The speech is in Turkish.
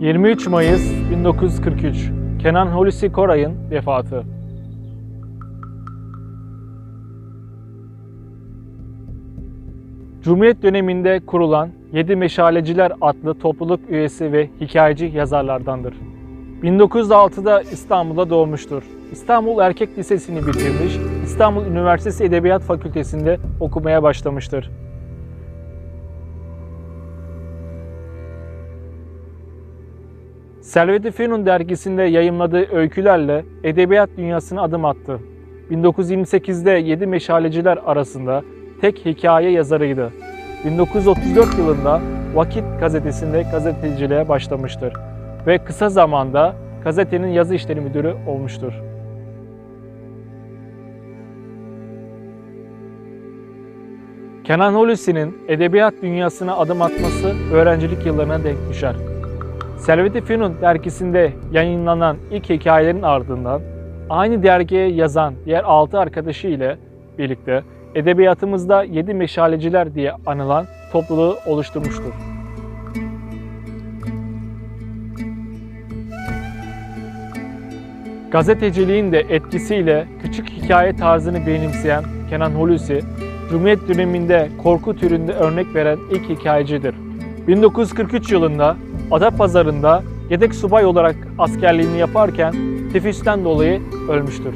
23 Mayıs 1943 Kenan Hulusi Koray'ın vefatı. Cumhuriyet döneminde kurulan Yedi Meşaleciler adlı topluluk üyesi ve hikayeci yazarlardandır. 1906'da İstanbul'da doğmuştur. İstanbul Erkek Lisesi'ni bitirmiş, İstanbul Üniversitesi Edebiyat Fakültesi'nde okumaya başlamıştır. Servet-i Fünun dergisinde yayımladığı öykülerle edebiyat dünyasına adım attı. 1928'de Yedi Meşaleciler arasında tek hikaye yazarıydı. 1934 yılında Vakit gazetesinde gazeteciliğe başlamıştır ve kısa zamanda gazetenin yazı işleri müdürü olmuştur. Kenan Hulusi'nin edebiyat dünyasına adım atması öğrencilik yıllarına denk düşer. Servet-i Fünun dergisinde yayınlanan ilk hikayelerin ardından aynı dergiye yazan diğer altı arkadaşı ile birlikte edebiyatımızda yedi meşaleciler diye anılan topluluğu oluşturmuştur. Gazeteciliğin de etkisiyle küçük hikaye tarzını benimseyen Kenan Hulusi, Cumhuriyet döneminde korku türünde örnek veren ilk hikayecidir. 1943 yılında Adapazarı'nda yedek subay olarak askerliğini yaparken tifüsten dolayı ölmüştür.